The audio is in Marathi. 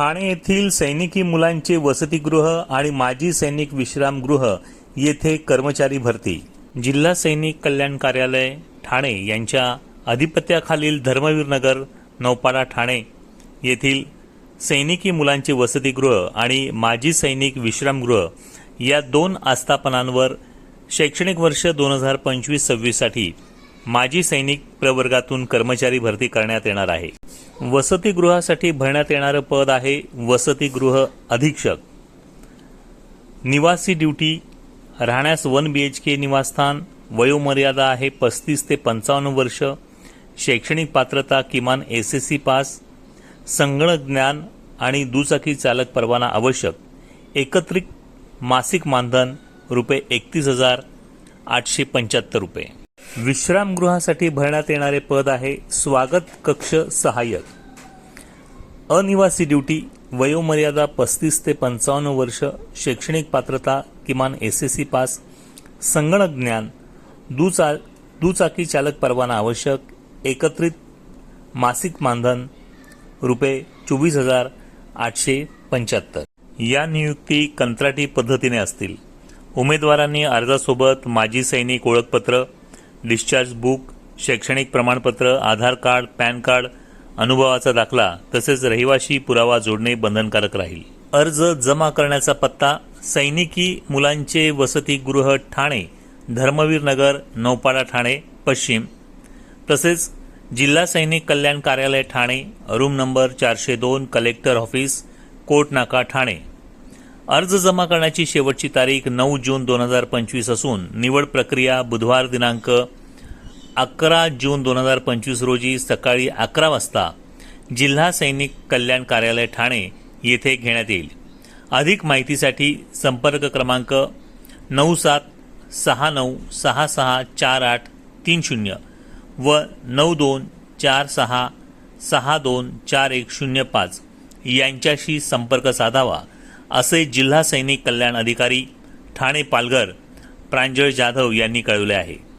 ठाणे येथील सैनिकी मुलांचे वसतिगृह आणि माजी सैनिक विश्रामगृह येथे कर्मचारी भरती. जिल्हा सैनिक कल्याण कार्यालय ठाणे यांच्या अधिपत्याखालील धर्मवीरनगर नौपाडा ठाणे येथील सैनिकी मुलांचे वसतिगृह आणि माजी सैनिक विश्रामगृह या दोन आस्थापनांवर शैक्षणिक वर्ष दोन हजार पंचवीस सव्वीससाठी माजी सैनिक प्रवर्गातून कर्मचारी भरती करण्यात येणार आहे. वसतिगृहासाठी भरण्यात येणारं पद आहे वसतिगृह अधीक्षक. निवासी ड्युटी राहण्यास वन बी एच के निवासस्थान वयोमर्यादा आहे पस्तीस ते पंचावन्न वर्ष शैक्षणिक पात्रता किमान एस एस सी पास संगणक ज्ञान आणि दुचाकी चालक परवाना आवश्यक. एकत्रित मासिक मानधन रुपये एकतीस हजार आठशे पंच्याहत्तर रुपये. विश्रामगृहासाठी भरण्यात येणारे पद आहे स्वागत कक्ष सहाय्यक. अनिवासी ड्युटी वयोमर्यादा पस्तीस ते पंचावन्न वर्ष शैक्षणिक पात्रता किमान एस एस सी पास संगणक ज्ञान दुचा दुचाकी चालक परवाना आवश्यक एकत्रित मासिक मानधन रुपये चोवीस हजार आठशे पंच्याहत्तर. या नियुक्ती कंत्राटी पद्धतीने असतील. उमेदवारांनी अर्जासोबत माजी सैनिक ओळखपत्र डिस्चार्ज बुक शैक्षणिक प्रमाणपत्र आधार कार्ड पॅन कार्ड अनुभवाचा दाखला तसेच रहिवाशी पुरावा जोडणे बंधनकारक राहील. अर्ज जमा करण्याचा पत्ता सैनिकी मुलांचे वसतिगृह ठाणे धर्मवीर नगर नौपाडा ठाणे पश्चिम. तसेच जिल्हा सैनिक कल्याण कार्यालय ठाणे रूम नंबर चारशे दोन कलेक्टर ऑफिस कोटनाका ठाणे. अर्ज जमा करण्याची शेवटची तारीख नऊ जून दोन हजार पंचवीस असून निवड प्रक्रिया बुधवार दिनांक अकरा जून दोन हजार पंचवीस रोजी सकाळी अकरा वाजता जिल्हा सैनिक कल्याण कार्यालय ठाणे येथे घेण्यात येईल. अधिक माहितीसाठी संपर्क क्रमांक नऊ सात सहा नऊ सहा सहा चार आठ तीन शून्य व नऊ दोन चार सहा सहा दोन चार एक शून्य पाच यांच्याशी संपर्क साधावा. असे जिल्हा सैनिक कल्याण अधिकारी ठाणे पालघर प्रांजळ जाधव यांनी कळवले आहे.